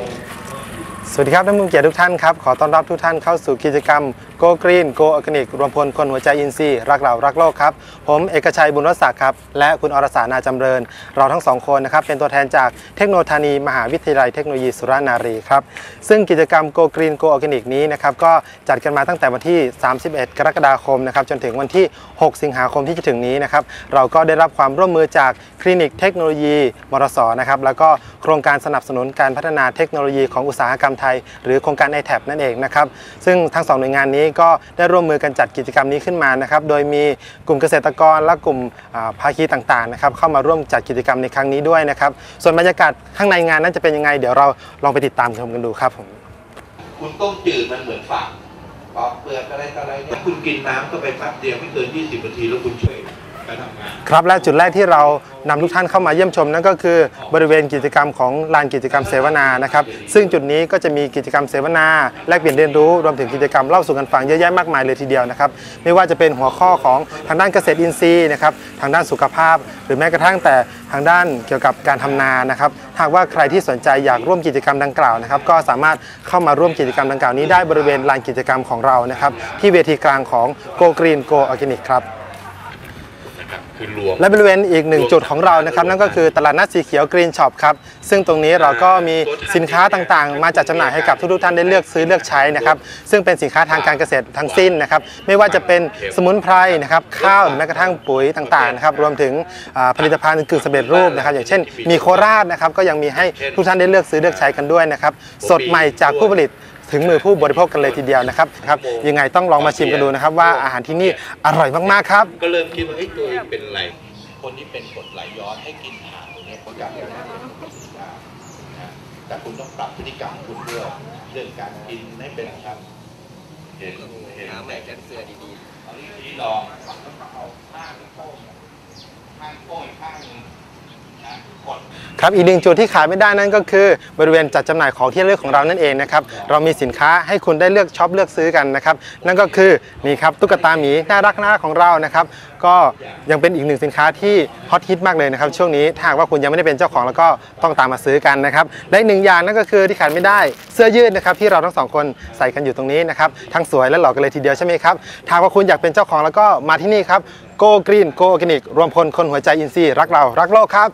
Thank you. สวัสดีครับท่านผู้เกียรติทุกท่านครับ ขอต้อนรับทุกท่านเข้าสู่กิจกรรม Go Green Go Organic รวมพลคนหัวใจอินทรีย์รักเรารักโลกครับ ผมเอกชัยบุญรศักดิ์ครับ และคุณอรสานาจำเริญ เราทั้งสองคนนะครับ เป็นตัวแทนจากเทคโนโลยีมหาวิทยาลัยเทคโนโลยีสุรานารีครับ ซึ่งกิจกรรม Go Green Go Organic นี้นะครับ ก็จัดกันมาตั้งแต่วันที่ 31 กรกฎาคมนะครับจนถึงวันที่ 6 สิงหาคมที่จะถึงนี้นะครับเราก็ได้รับความร่วมมือจากคลินิกเทคโนโลยีมรสนะครับแล้วก็โครงการสนับสนุนการพัฒนาเทคโนโลยีของอุตสาหกรรมไทย หรือโครงการ i t a b นั่นเองนะครับซึ่งทั้งสองหน่วยงานนี้ก็ได้ร่วมมือกันจัดกิจกรรมนี้ขึ้นมานะครับโดยมีกลุ่มเกษตรกรและกลุ่มภาคีต่างๆนะครับเข้ามาร่วมจัดกิจกรรมในครั้งนี้ด้วยนะครับส่วนบรรยากาศข้างในงานนั้นจะเป็นยังไง เดี๋ยวเราลองไปติดตามชมกันดูครับผมคุณต้มจืดมันเหมือนฝักปอกเปลือกอะไรต่ออะไรเนี่ยคุณกินน้ำก็ไปแป๊บเดียวไม่เกิน 20นาทีแล้วคุณช่วย ครับและจุดแรกที่เรานำทุกท่านเข้ามาเยี่ยมชมนั่นก็คือบริเวณกิจกรรมของลานกิจกรรมเสวนานะครับซึ่งจุดนี้ก็จะมีกิจกรรมเสวนา แลกเปลี่ยนเรียนรู้รวมถึงกิจกรรมเล่าสู่กันฟังเยอะแยะมากมายเลยทีเดียวนะครับไม่ว่าจะเป็นหัวข้อของทางด้านเกษตรอินทรีย์นะครับทางด้านสุขภาพ หรือแม้กระทั่งแต่ทางด้านเกี่ยวกับการทำนานะครับหากว่าใครที่สนใจอยากร่วมกิจกรรมดังกล่าวนะครับก็สามารถเข้ามาร่วมกิจกรรมดังกล่าวนี้ได้บริเวณลานกิจกรรมของเรานะครับที่เวทีกลางของ Go Green Go Organic ครับ คือรวมและบริเวณอีกหนึ่งจุดของเรานะครับนั่นก็คือตลาดนัดสีเขียวกรีนช็อปครับซึ่งตรงนี้เราก็มีสินค้าต่างๆ มาจัดจำหน่ายให้กับทุกๆท่านได้เลือกซื้อเลือกใช้นะครับซึ่งเป็นสินค้าทางการเกษตรทั้งสิ้นนะครับไม่ว่าจะเป็นสมุนไพรนะครับข้าวหรือแม้กระทั่งปุ๋ยต่างๆนะครับรวมถึงอ่าผลิตภัณฑ์กึ่งสำเร็จรูปนะครับ อย่างเช่น มีโคราชนะครับก็ยังมีให้ทุกท่านได้เลือกซื้อเลือกใช้กันด้วยนะครับสดใหม่จากผู้ผลิต ถึงมือผู้บริโภคกันเลยทีเดียวนะครับครับยังไงต้องลองมาชิมกันดูนะครับ ว่าอาหารที่นี่อร่อยมากๆครับ ก็เริ่มคิดว่าเฮ้ยตัวเองเป็นอะไรคนที่เป็นกรดไหลย้อนให้กินอาหารตรงนี้คนอยากจะได้นะแต่คุณต้องปรับพฤติกรรมคุณด้วยเรื่องการกินให้เป็นครับเห็นเห็นหาใหม่กันเสื้อดีเอาที่ลองเอาข้างโป้งข้างโป้งอีกข้างหนึงนะกด ครับอีกหนึ่งจุดที่ขายไม่ได้นั่นก็คือ บริเวณจัดจำหน่ายของที่ระลึกของเรานั่นเองนะครับเรามีสินค้าให้คุณได้เลือกช็อปเลือกซื้อกันนะครับนั่นก็คือนี่ครับตุ๊กตาหมีน่ารักน่ารักของเรานะครับก็ยังเป็นอีกหนึ่งสินค้าที่ฮอตฮิตมากเลยนะครับช่วงนี้ถ้าหากว่าคุณยังไม่ได้เป็นเจ้าของแล้วก็ต้องตามมาซื้อกันนะครับและอีกหนึ่งอย่างนั่นก็คือที่ขาดไม่ได้เสื้อยืดนะครับที่เราทั้งสองคนใส่กันอยู่ตรงนี้นะครับทั้งสวยและหล่อกันเลยทีเดียวใช่ไหมครับถ้าหากว่าคุณอยากเป็นเจ้าของแล้วก็มาที่นี่ครับ Go Green Go Organic รวมพลคนหัวใจอินทรีย์รักเรารักโลกครับ